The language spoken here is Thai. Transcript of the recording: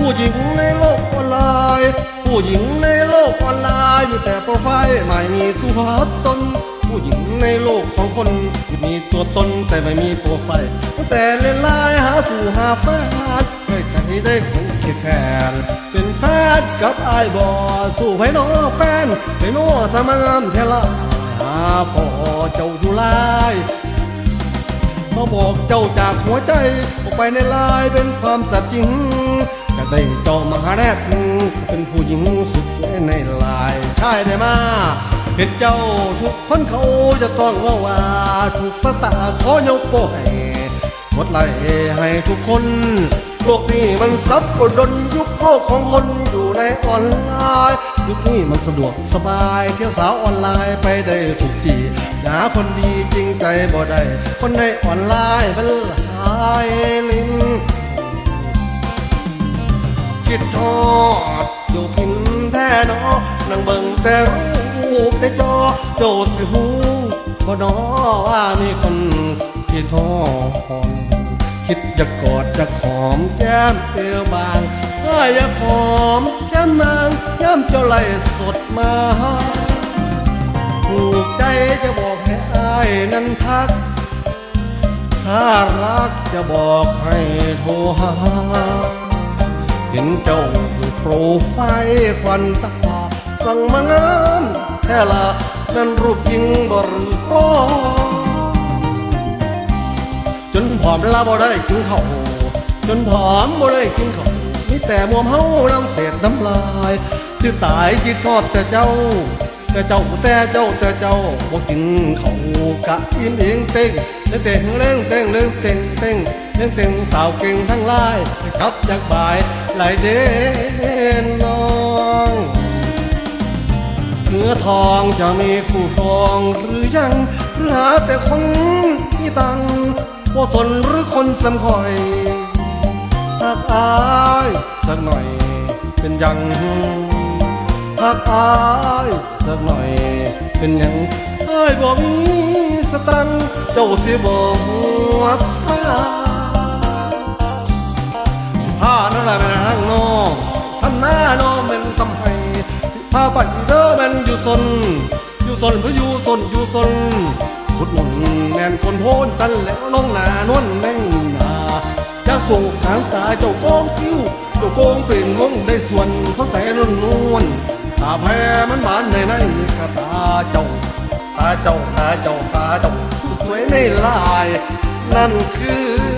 ผู้หญิงในโลกออนไลน์ ผู้หญิงในโลกออนไลน์มีแต่โปรไฟล์ไม่มีตัวตน ผู้หญิงในโลกของคนมีตัวตนแต่ไม่มีโปรไฟล์แต่เล่นไลน์หาสู่หาแฟนไม่ใครได้คงคิดแค้นเป็นแฟนกับไอ้บอสู่ไผน้อแฟนไผน้อสมามเทลาหาพ่อเจ้าอยู่ไลายเขาบอกเจ้าจากหัวใจ ออกไปในไลายเป็นความสัตย์จริง ได้เจ้ามาแรกเป็นผู้หญิงสุดสวยในไลายใช่ได้มาเห็นเจ้าทุกคนเขาจะต้องว่าว่าถูกสตาขอยกโปให้กดไลค์ให้ทุกคน โลกนี้มันซับกดนยุคโลกของคนอยู่ในออนไลน์ยุคนี้มันสะดวกสบายเที่ยวสาวออนไลน์ไปได้ทุกที่หาคนดีจริงใจบ่ได้คนในออนไลน์มันหลายลิ้น คิดทอดอยู่พินแท้นอนั่งเบิ่งแต่รูปในจอโจสิหูก็นอว่ามีคนคิดทอดคิดจะกอดจะหอมแก้มเอวบางก็อยากหอมแก้มนางย้ำเจ้าไหลสดมาถูกใจจะบอกให้อายนั้นทักถ้ารักจะบอกให้โทรหา เห็นเจ้าโปรไฟล์ควันตาสั่งมางามแค่ละนั่นรูปจริงบหรือปลอมจนผอมลาบ่ได้กินข้าวจนผอมบ่ได้กินข้าวมีแต่มวมเฮาน้ำเศษน้ำลายสิตายคิดทอดแต่เจ้า แต่เจ้าแต่เจ้าแต่เจ้าบ่กินเขากะกินเองเต้งเล่นเต้งเล่นเต้งเล่นเต้งเต้งเล่นเต้งสาวเก่งทั้งหลายครับจากบ่ายไหลเด่นน้องเนื้อทองจะมีคู่ครองหรือยังหรือหาแต่คนมีตังว่าสนหรือคนสำคอยหากอายสักหน่อยเป็นยัง หากอายสักหน่อย เป็นหยังอายบ่มีสตังเจ้าสิบ่หัวซาสิพานั่นแหละแม่นางน้องท่านหน้าน้องเป็นตำไห้สิพาไปเด้อแม่นอยู่สนอยู่สนหรืออยู่สนอยู่สนพุดหนุนแม่นคนโพนสันแล้วน้องหน้านวลแม่งนาจะสูกทางตาเจ้าโกงคิ้วเจ้าโกงเป็นวงได้ส่วนเขาใส่นุ่นนวล ตาแพ้มันบานในในกระตาเจ้าตาเจ้าตาเจ้าตาเจ้าสุดสวยในลาย นั่นคือ